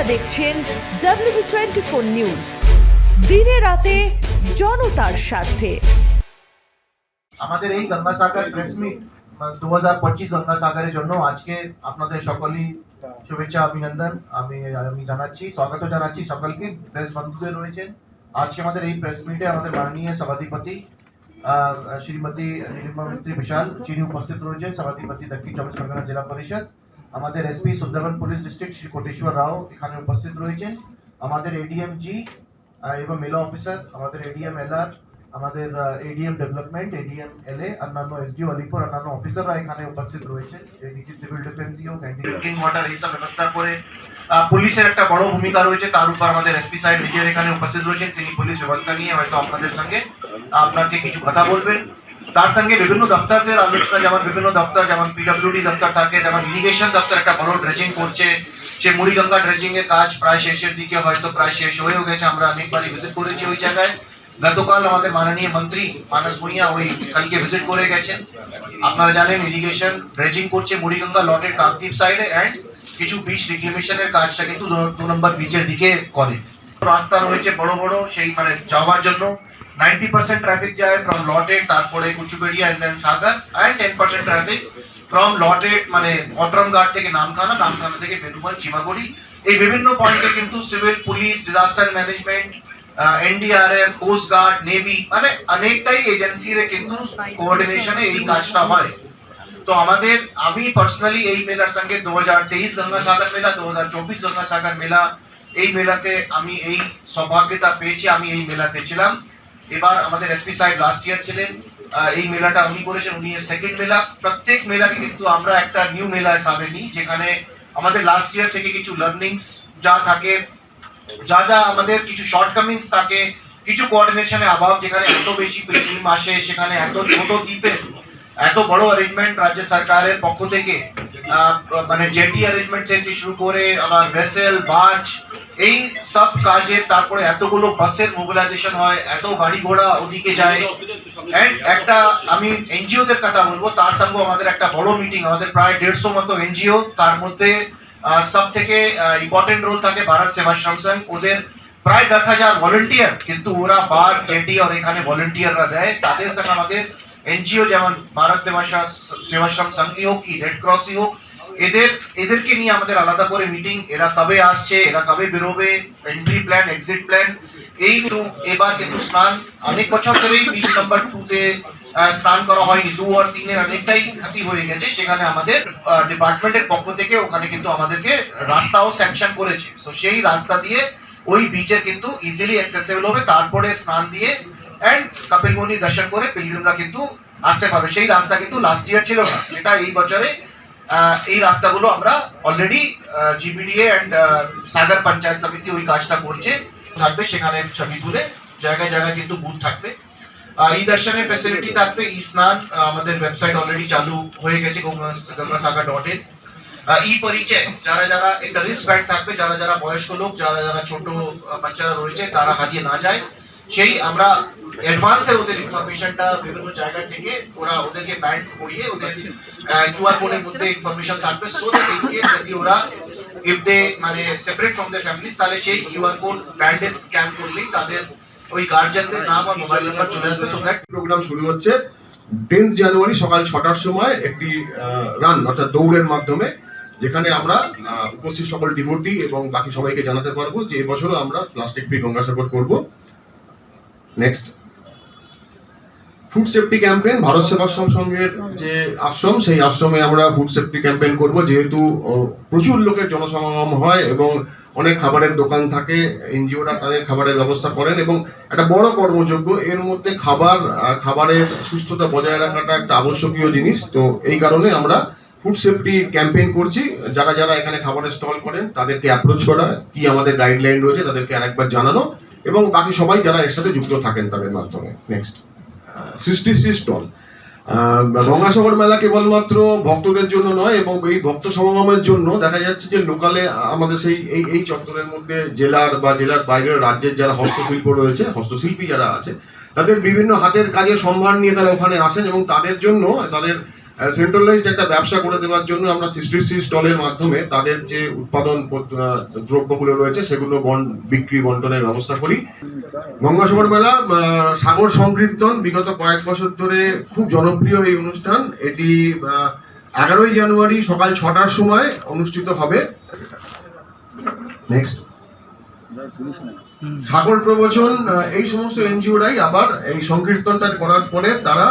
আপনারা দেখছেন W twenty four news দিনে রাতে জনতার স্বার্থে। আমাদের এই গঙ্গাসাগর প্রেস মিট দু হাজার পঁচিশ গঙ্গাসাগরের জন্য আজকে আপনাদের সকলেই শুভেচ্ছা, অভিনন্দন। আমি আমি জানাচ্ছি, স্বাগত জানাচ্ছি সকলকে। প্রেস বন্ধুদের রয়েছেন। আজকে আমাদের এই প্রেস মিটে আমাদের মাননীয় সভাধিপতি শ্রীমতী নীলিমা মিস্ত্রি বিশাল যিনি উপস্থিত রয়েছেন। সভাধিপতি দক্ষিণ চব্বিশ পরগনা জেলা পরিষদ। আমাদের SP Sundarban police district Shri Koteswar Rao এখানে উপস্থিত রয়েছেন আমাদের এডিএম জি এবং মেলা অফিসার, আমাদের এডিএম এলআর আমাদের ADM development ADM L A অন্যান্য এসডিও আলিপুর, অন্যান্য অফিসাররা এখানে উপস্থিত রয়েছেন এদিকে সিভিল ডিফেন্সি হোক ড্রিঙ্কিং ওয়াটার এইসব ব্যবস্থা করে পুলিশের একটা বড় ভূমিকা রয়েছে। তার উপর আমাদের এসপি সাহেব নিজের এখানে উপস্থিত রয়েছেন। তিনি পুলিশ ব্যবস্থা নিয়ে হয়তো আপনাদের সঙ্গে আপনাকে কিছু কথা বলবেন। তার সঙ্গে বিভিন্ন দপ্তরদের আলোচনা, যেমন বিভিন্ন দপ্তর, যেমন পিডব্লিউডি দপ্তর থাকে, যেমন ইরিগেশন দপ্তর একটা বড় ড্রেজিং করছে। সে মুড়িগঙ্গা ড্রেজিং এর কাজ প্রায় শেষের দিকে হয়তো প্রায় শেষ হয়েও গেছে, আমরা অনেকবারই ভিজিট করেছি ওই জায়গায়। গতকাল আমাদের মাননীয় মন্ত্রী মানস ভুঁইয়া ওই কালকে ভিজিট করে গেছেন। আপনারা জানেন ইরিগেশন ড্রেজিং করছে মুড়িগঙ্গা লটের কাকদ্বীপ সাইডে অ্যান্ড কিছু বিচ রিক্লেমেশনের কাজটা কিন্তু দু- নম্বর বিচের দিকে করে। রাস্তা রয়েছে বড় বড়, সেই মানে যাওয়ার জন্য। নাইনটি পার্সেন্ট ট্রাফিক যায় ফ্রম লটেড তারপরে Kachuberia and then Sagar ten percent traffic from lot eight মানে অটরম ঘাট থেকে নামখানা নামখানা থেকে বেনুবন চিমাগুড়ি এই বিভিন্ন পয়েন্টে কিন্তু civil police disaster management NDRF coast guard navy মানে অনেকটাই এজেন্সির কিন্তু কোঅর্ডিনেশনে এই কাজটা হয়। তো আমাদের, আমি পার্সোনালি এই মেলার সঙ্গে দু হাজার তেইশ গঙ্গাসাগর মেলা, দু হাজার চব্বিশ গঙ্গাসাগর মেলা, এই মেলাতে আমি এই সৌভাগ্যতা পেয়েছি, আমি এই মেলাতে ছিলাম। এবার আমাদের এসপি সাহেব লাস্ট ইয়ার ছিলেন এই মেলাটা উনি করেছেন, উনি সেকেন্ড মেলা। প্রত্যেক মেলাকে কিন্তু আমরা একটা নিউ মেলা হিসাবে নিই, যেখানে আমাদের লাস্ট ইয়ার থেকে কিছু লার্নিংস যা থাকে, যা যা আমাদের কিছু শর্টকামিংস থাকে, কিছু কোঅর্ডিনেশনে অভাব যেখানে এত বেশি ফিল্ম আসে, সেখানে এত ছোট দ্বীপে, এত বড় অ্যারেঞ্জমেন্ট রাজ্য সরকারের পক্ষ থেকে মানে জেটি অ্যারেঞ্জমেন্ট থেকে শুরু করে আমার ভেসেল বার্জ এই সব কাজে তারপরে এতগুলো বাসের মোবিলাইজেশন হয় এত গাড়ি ঘোড়া ওদিকে যায়। একটা আমি এনজিও দের কথা বলব তার সঙ্গে আমাদের একটা বড় মিটিং আমাদের প্রায় দেড়শো মতো এনজিও তার মধ্যে সব থেকে ইম্পর্টেন্ট রোল থাকে ভারত সেবাশ্রম সংঘ ওদের প্রায় দশ হাজার ভলেন্টিয়ার কিন্তু ওরা বার জেটি আর এখানে ভলেন্টিয়াররা দেয়। তাদের সঙ্গে আমাদের এনজিও যেমন ভারত সেবাশ্রম সেবাশ্রম সংঘই হোক কি রেড ক্রসই হোক এদের, এদেরকে নিয়ে আমাদের আলাদা করে মিটিং এরা কবে আসছে, এরা কবে বেরোবে এন্ট্রি প্ল্যান এক্সিট প্ল্যান এই এবার কিন্তু স্নান, অনেক বছর ধরেই বিচ নাম্বার টু তে স্নান করা হয়নি, দু আর তিনের অনেকটাই ক্ষতি হয়ে গেছে, সেখানে আমাদের ডিপার্টমেন্টের পক্ষ থেকে ওখানে কিন্তু আমাদেরকে রাস্তাও স্যাংশন করেছে। তো সেই রাস্তা দিয়ে ওই বিচের কিন্তু ইজিলি অ্যাক্সেসেবল হবে, তারপরে স্নান দিয়ে অ্যান্ড কপিলমুনি দর্শন করে পিলগ্রিমরা কিন্তু আসতে পারবে। সেই রাস্তা কিন্তু লাস্ট ইয়ার ছিল না, যেটা এই বছরে এই রাস্তাগুলো আমরা already GBDA and Sagar panchayat সমিতি ওই কাজটা করছে। থাকবে সেখানে ছবি তুলে জায়গায় জায়গায় কিন্তু বুথ থাকবে। আহ, ই দর্শনের ফ্যাসিলিটি থাকবে ই স্নান আমাদের ওয়েবসাইট অলরেডি চালু হয়ে গেছে গঙ্গাসাগর ডট ইন ই পরিচয় যারা যারা একটা রিস্ক ব্যান্ড থাকবে যারা যারা বয়স্ক লোক যারা যারা ছোট বাচ্চারা রয়েছে তারা হারিয়ে না যায়। সেই আমরা অ্যাডভান্সে ওদের ইনফরমেশনটা বিভিন্ন জায়গা থেকে ওরা ওদেরকে ব্যান্ড করিয়ে ওদের কিউআর কোডের মধ্যে ইনফরমেশন থাকবে সো দ্যাট যদি ওরা ইফ দে মানে সেপারেট ফ্রম দ্য ফ্যামিলি তাহলে সেই কিউআর কোড ব্যান্ডে স্ক্যান করলেই তাদের ওই গার্জিয়ানদের নাম আর মোবাইল নাম্বার চলে আসবে। সো দ্যাট প্রোগ্রাম শুরু হচ্ছে টেন্থ জানুয়ারি সকাল ছটার সময় একটি রান অর্থাৎ দৌড়ের মাধ্যমে যেখানে আমরা উপস্থিত সকল ডিভোটি এবং বাকি সবাইকে জানাতে পারব যে এবছরও আমরা প্লাস্টিক ফ্রি গঙ্গাসাগর করব। Next food safety campaign Bharat Sevashram সংঘের যে আশ্রম সেই আশ্রমে আমরা ফুড সেফটি ক্যাম্পেইন করব যেহেতু প্রচুর লোকের জনসমাগম হয় এবং অনেক খাবারের দোকান থাকে এনজিওরা তাদের খাবারের ব্যবস্থা করেন এবং একটা বড় কর্মযোগ্য এর মধ্যে খাবার খাবারের সুস্থতা বজায় রাখাটা একটা আবশ্যকীয় জিনিস। তো এই কারণে আমরা ফুড সেফটি ক্যাম্পেইন করছি। যারা যারা এখানে খাবারের স্টল করেন তাদেরকে অ্যাপ্রোচ করা কি আমাদের গাইডলাইন রয়েছে তাদেরকে আরেকবার জানানো। এবং বাকি সবাই যারা এর সাথে যুক্ত থাকেন তাদের মাধ্যমে। নেক্সট সৃষ্টি স্টল গঙ্গাসাগর মেলা কেবলমাত্র ভক্তদের জন্য নয় এবং এই ভক্ত সমাগমের জন্য দেখা যাচ্ছে যে লোকালে আমাদের সেই এই এই চত্বরের মধ্যে জেলার বা জেলার বাইরের রাজ্যের যারা হস্তশিল্প রয়েছে, হস্তশিল্পী যারা আছে, তাদের বিভিন্ন হাতের কাজের সম্ভার নিয়ে তারা ওখানে আসেন এবং তাদের জন্য, তাদের সেন্ট্রালাইজড একটা ব্যবসা করে দেওয়ার জন্য আমরা সিস্টিসি স্টলের মাধ্যমে তাদের যে উৎপাদন দ্রব্যগুলো রয়েছে সেগুলো বিক্রি, বন্টনের ব্যবস্থা করি। গঙ্গাসাগর মেলা সাগর সংকীর্তন বিগত কয়েক বছর ধরে খুব জনপ্রিয় এই অনুষ্ঠান। এটি এগারোই জানুয়ারি সকাল ছটার সময় অনুষ্ঠিত হবে। নেক্সট সাগর প্রবচন এই সমস্ত এনজিওরাই আবার এই সংকীর্তনটা করার পরে তারা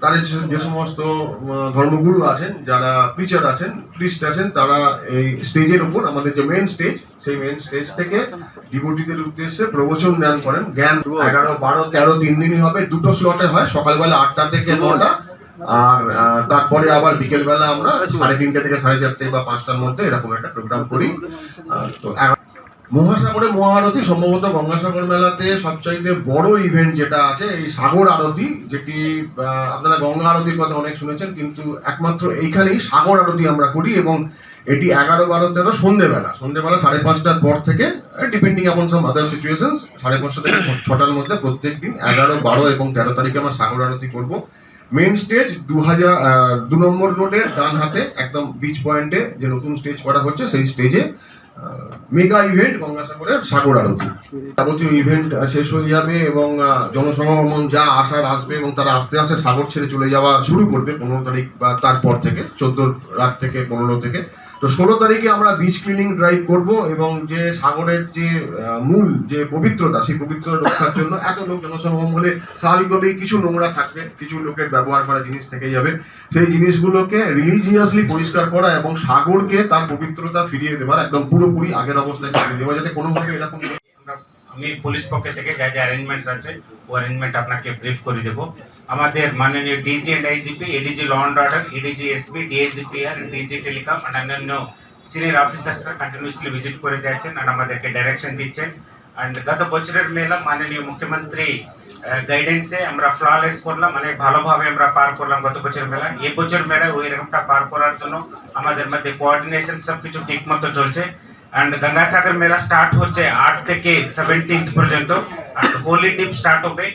তাদের যে- সমস্ত ধর্মগুরু আছেন, যারা প্রিচার আছেন প্রিস্ট আছেন, তারা এই স্টেজের উপর, আমাদের যে মেন স্টেজ সেই মেন স্টেজ থেকে ডিভোটিদের উদ্দেশ্যে প্রবচন দান করেন। জ্ঞান এগারো, বারো, তেরো তিন দিনই হবে। দুটো স্লটে হয়, সকালবেলা আটটা থেকে নটা, আর তারপরে আবার বিকেলবেলা আমরা সাড়ে তিনটে থেকে সাড়ে চারটে বা পাঁচটার মধ্যে এরকম একটা প্রোগ্রাম করি। তো মহাসাগরে মহাআরতি, সম্ভবত গঙ্গাসাগর মেলাতে সবচাইতে বড় ইভেন্ট যেটা আছে, এই সাগর আরতি, যেটি আপনারা গঙ্গা আরতির কথা অনেক শুনেছেন, কিন্তু একমাত্র এইখানেই সাগর আরতি আমরা করি এবং এটি এগারো, বারো, তেরো সন্ধেবেলা। সন্ধেবেলা সাড়ে পাঁচটার পর থেকে ডিপেন্ডিং আপন সাম আদার সিচুয়েশন সাড়ে পাঁচটা থেকে ছটার মধ্যে প্রত্যেক দিন, এগারো, বারো এবং তেরো তারিখে আমরা সাগর আরতি করব। মেন স্টেজ দু হাজার দু নম্বর রোডের ডান হাতে একদম বিচ পয়েন্টে যে নতুন স্টেজ করা হচ্ছে, সেই স্টেজে মেগা ইভেন্ট গঙ্গাসাগরের সাগর আরতি। যাবতীয় ইভেন্ট শেষ হয়ে যাবে এবং জনসমাগম যা আসার আসবে এবং তারা আস্তে আস্তে সাগর ছেড়ে চলে যাওয়া শুরু করবে পনেরো তারিখ বা তারপর থেকে চোদ্দ রাত থেকে, পনেরো থেকে। তো ষোলো তারিখে আমরা বিচ ক্লিনিং ড্রাইভ করব এবং যে সাগরের যে মূল যে পবিত্রতা, সেই পবিত্রতা রক্ষার জন্য এত লোক জনসমাগম হলে স্বাভাবিকভাবেই কিছু নোংরা থাকবে, কিছু লোকের ব্যবহার করা জিনিস থেকে যাবে। সেই জিনিসগুলোকে রিলিজিয়াসলি পরিষ্কার করা এবং সাগরকে তার পবিত্রতা ফিরিয়ে দেওয়ার একদম পুরোপুরি আগের অবস্থায় ফিরিয়ে দেওয়া যাতে কোনোভাবে এরকম আমি পুলিশ পক্ষ থেকে যা যা অ্যারেঞ্জমেন্টস আছে, ও অ্যারেঞ্জমেন্ট আপনাকে ব্রিফ করে দেব। আমাদের মাননীয় DG and IGP ADG law and order ADG SP DAGPR DG telecom and অন্যান্য সিনিয়র অফিসার্সরা কন্টিনিউসলি ভিজিট করে যাচ্ছেন আর আমাদেরকে ডাইরেকশন দিচ্ছেন। অ্যান্ড গত বছরের মেলা মাননীয় মুখ্যমন্ত্রী গাইডেন্সে আমরা ফ্ললেস করলাম অনেক ভালোভাবে আমরা পার করলাম গত বছর মেলা। এই বছর মেলা ওই রকমটা পার করার জন্য আমাদের মধ্যে কোঅর্ডিনেশন সব কিছু ঠিক মতো চলছে। অ্যান্ড গঙ্গাসাগর মেলা স্টার্ট হচ্ছে আট থেকে সেভেন্টিন্থ পর্যন্ত। অ্যান্ড হোলি ডিপ স্টার্ট হবে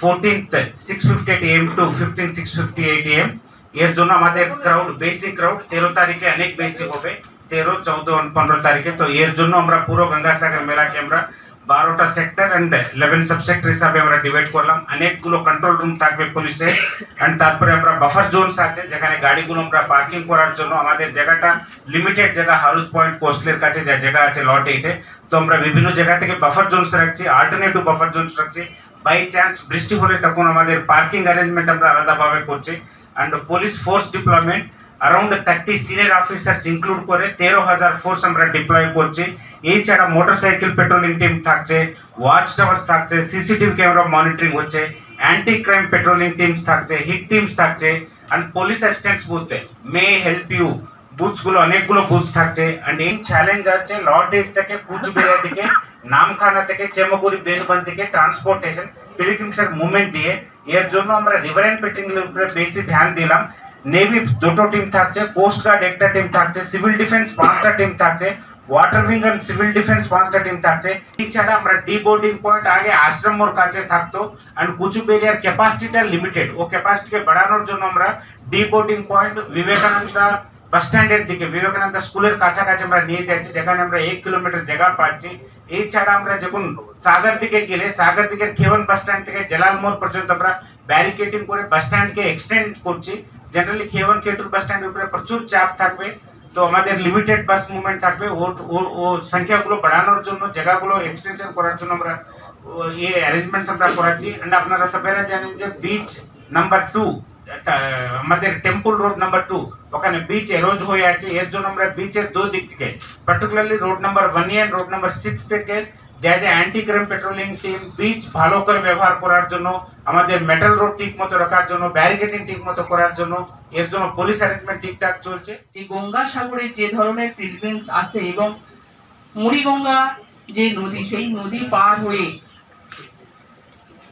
fourteenth six fifty eight M to fifteen six fifty eight M এর জন্য আমাদের ক্রাউড বেসিক ক্রাউড তেরো তারিখে অনেক বেশি হবে। তেরো, চৌদ্দ, পনেরো তারিখে। তো এর জন্য আমরা পুরো গঙ্গাসাগর মেলাকে আমরা বারোটা সেক্টর অ্যান্ড ইলেভেন সাবসেক্টর হিসাবে আমরা ডিভাইড করলাম। অনেকগুলো কন্ট্রোল রুম থাকবে পুলিশের অ্যান্ড তারপরে আমরা বাফার জোনস আছে, যেখানে গাড়িগুলো আমরা পার্কিং করার জন্য আমাদের জায়গাটা লিমিটেড জায়গা হারুদ পয়েন্ট কোস্টলের কাছে যে জায়গা আছে লট এইটে তো আমরা বিভিন্ন জায়গা থেকে বাফার জোনস রাখছি অল্টারনেটিভ বাফার জোনস রাখছি। বাই চান্স বৃষ্টি হলে তখন আমাদের পার্কিং অ্যারেঞ্জমেন্ট আমরা আলাদাভাবে করছি। And police force deployment around thirty senior officers include করে তেরো হাজার ফোর্স আমরা ডিপ্লয় করছি। এছাড়া মোটরসাইকেল পেট্রোলিং টিম থাকছে ওয়াচ টাওয়ার থাকছে সিসিটিভি ক্যামেরা মনিটরিং হচ্ছে অ্যান্টি ক্রাইম পেট্রোলিং টিমস থাকছে হিট টিমস থাকছে অ্যান্ড পুলিশ অ্যাসিস্ট্যান্টস বুথে মে হেল্প ইউ বুথসগুলো, অনেকগুলো বুথ থাকছে। অ্যান্ড এই চ্যালেঞ্জ আছে লর্ড ডেট থেকে কুচবিহার থেকে নামখানা থেকে চেমগুড়ি বেনবন থেকে ট্রান্সপোর্টেশন পিলিগ্রিমসের মুভমেন্ট দিয়ে। এর জন্য আমরা রিভার অ্যান্ড পেটিং উপরে বেশি ধ্যান দিলাম। নেভি দুটো টিম থাকছে কোস্ট গার্ড একটা টিম থাকছে সিভিল ডিফেন্স পাঁচটা টিম থাকছে water wing and civil defence পাঁচটা টিম থাকছে। এছাড়া আমরা ডি বোর্ডিং পয়েন্ট আগে আশ্রম কাছে থাকতো অ্যান্ড কুচুবেরিয়ার ক্যাপাসিটিটা লিমিটেড ও ক্যাপাসিটিকে বাড়ানোর জন্য আমরা D boarding point Vivekananda bus স্ট্যান্ডের দিকে বিবেকানন্দ স্কুলের কাছাকাছি আমরা নিয়ে যাচ্ছি, যেখানে আমরা এক কিলোমিটার জায়গা পাচ্ছি। এছাড়া আমরা যখন সাগর দিকে গেলে, সাগর দিকের খেবন বাস স্ট্যান্ড থেকে জেলাল মোড় পর্যন্ত আমরা ব্যারিকেডিং করে বাস স্ট্যান্ডকে এক্সটেন্ড করছি। জেনারেলি খেবন কেটুর বাস স্ট্যান্ডের উপরে প্রচুর চাপ থাকবে তো আমাদের লিমিটেড বাস মুভমেন্ট থাকবে ও ও- ও সংখ্যাগুলো বাড়ানোর জন্য জায়গাগুলো এক্সটেনশন করার জন্য আমরা ও ইয়ে অ্যারেঞ্জমেন্টস আমরা করাচ্ছি অ্যান্ড আপনারা সবাইরা জানেন যে বিচ নাম্বার টু আমাদের টেম্পল রোড নাম্বার টু ওখানে বিচ এরোজ হয়ে আছে এর জন্য আমরা বিচের দু দিক থেকে particularly road number one and road number six থেকে যা anti crime patrolling team beach ভালো করে ব্যবহার করার জন্য, আমাদের মেটাল রোড ঠিক মতো রাখার জন্য ব্যারিকেডিং ঠিক মতো করার জন্য, এর জন্য পুলিশ অ্যারেঞ্জমেন্ট ঠিকঠাক চলছে। এই গঙ্গাসাগরে যে ধরনের পিলগ্রিমস আসে এবং মুড়িগঙ্গা যে নদী, সেই নদী পার হয়ে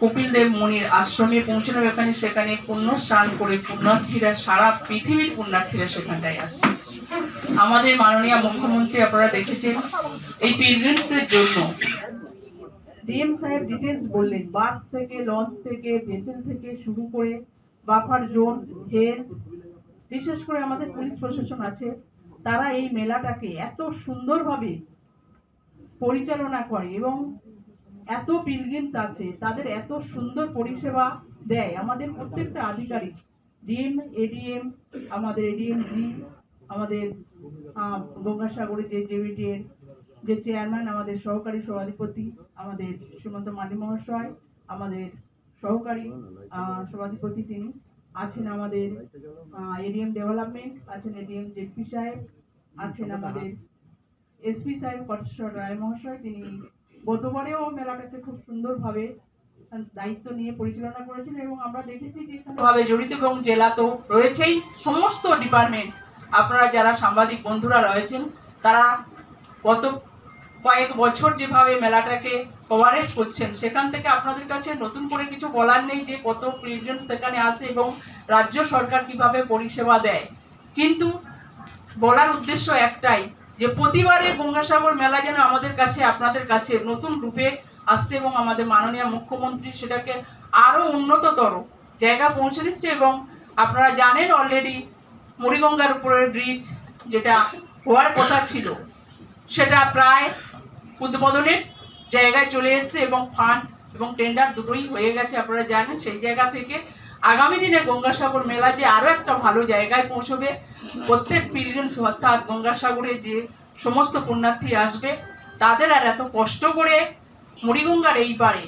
কপিল দেব মুনির আশ্রমে পৌঁছানো এখানে সেখানে পুণ্য স্নান করে পুণ্যার্থীরা সারা পৃথিবীর পুণ্যার্থীরা সেখানটায় আসে। আমাদের মাননীয় মুখ্যমন্ত্রী আপনারা দেখেছেন এই পিলগ্রিমসদের জন্য। ডিএম সাহেব ডিটেলস বললেন, বাস থেকে, লঞ্চ থেকে, ভেসেল থেকে শুরু করে বাফার জোন হেলথ বিশেষ করে আমাদের পুলিশ প্রশাসন আছে, তারা এই মেলাটাকে এত সুন্দরভাবে পরিচালনা করে এবং এত পিলগ্রিমস আছে, তাদের এত সুন্দর পরিষেবা দেয়। আমাদের প্রত্যেকটা আধিকারিক, ডিএম, এডিএম, আমাদের এডিএম জি আমাদের আহ, গঙ্গাসাগরের যে জেভিটিএর যে চেয়ারম্যান আমাদের সহকারী সভাধিপতি আমাদের শ্রীমন্ত মালি মহাশয় আমাদের সহকারী সভাধিপতি তিনি আছেন আমাদের এডিএম ডেভেলপমেন্ট আছেন এডিএম জেপি সাহেব আছেন আমাদের এসপি সাহেব কটেশ্বর রায় মহাশয় তিনি গতবারেও মেলাটাকে খুব সুন্দরভাবে দায়িত্ব নিয়ে পরিচালনা করেছেন এবং আমরা দেখেছি যে জড়িত এবং জেলা তো রয়েছেই সমস্ত ডিপার্টমেন্ট আপনারা যারা সাংবাদিক বন্ধুরা রয়েছেন, তারা গত কয়েক বছর যেভাবে মেলাটাকে কভারেজ করছেন, সেখান থেকে আপনাদের কাছে নতুন করে কিছু বলার নেই যে কত প্রিলিয়ান সেখানে আসে এবং রাজ্য সরকার কীভাবে পরিষেবা দেয়। কিন্তু বলার উদ্দেশ্য একটাই, যে প্রতিবারে গঙ্গাসাগর মেলা যেন আমাদের কাছে, আপনাদের কাছে নতুন রূপে আসছে এবং আমাদের মাননীয় মুখ্যমন্ত্রী সেটাকে আরও উন্নততর জায়গা পৌঁছে দিচ্ছে এবং আপনারা জানেন অলরেডি মুড়িগঙ্গার উপরের ব্রিজ যেটা হওয়ার কথা ছিল, সেটা প্রায় উদ্বোধনের জায়গায় চলে এসেছে এবং ফান্ড এবং টেন্ডার দুটোই হয়ে গেছে, আপনারা জানেন। সেই জায়গা থেকে আগামী দিনে গঙ্গাসাগর মেলা যে আরও একটা ভালো জায়গায় পৌঁছবে, প্রত্যেক পিলগ্রিমস অর্থাৎ গঙ্গাসাগরে যে সমস্ত পুণ্যার্থী আসবে, তাদের আর এত কষ্ট করে মুড়িগঙ্গার এই পারে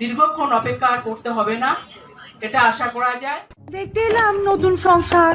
দীর্ঘক্ষণ অপেক্ষা করতে হবে না। এটা আশা করা যায়। দেখতে নতুন সংসার।